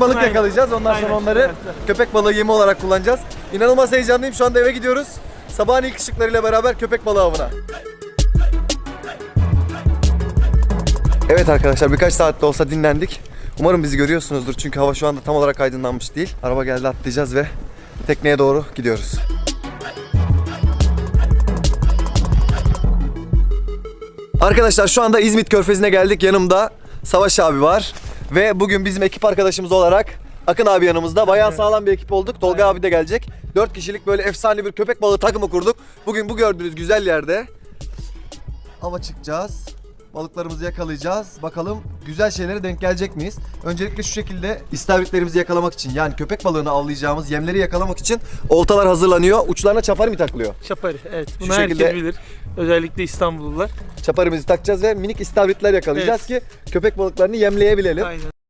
balık Aynen. yakalayacağız. Ondan sonra onları Evet. köpek balığı yemi olarak kullanacağız. İnanılmaz heyecanlıyım. Şu anda eve gidiyoruz. Sabahın ilk ışıklarıyla beraber köpek balığı avına. Evet arkadaşlar birkaç saatte olsa dinlendik. Umarım bizi görüyorsunuzdur çünkü hava şu anda tam olarak aydınlanmış değil. Araba geldi atlayacağız ve tekneye doğru gidiyoruz. Arkadaşlar şu anda İzmit Körfezi'ne geldik. Yanımda Savaş abi var. Ve bugün bizim ekip arkadaşımız olarak Akın abi yanımızda. Bayağı sağlam bir ekip olduk. Tolga abi de gelecek. 4 kişilik böyle efsane bir köpek balığı takımı kurduk. Bugün bu gördüğünüz güzel yerde ava çıkacağız. Balıklarımızı yakalayacağız. Bakalım güzel şeylere denk gelecek miyiz? Öncelikle şu şekilde istavritlerimizi yakalamak için yani köpek balığını avlayacağımız yemleri yakalamak için oltalar hazırlanıyor. Uçlarına çapar mı takılıyor? Çapari evet. Bunu Şu herkes şekilde- bilir. Özellikle İstanbullular. Çaparımızı takacağız ve minik istavritler yakalayacağız ki köpek balıklarını yemleyebilelim. Aynen.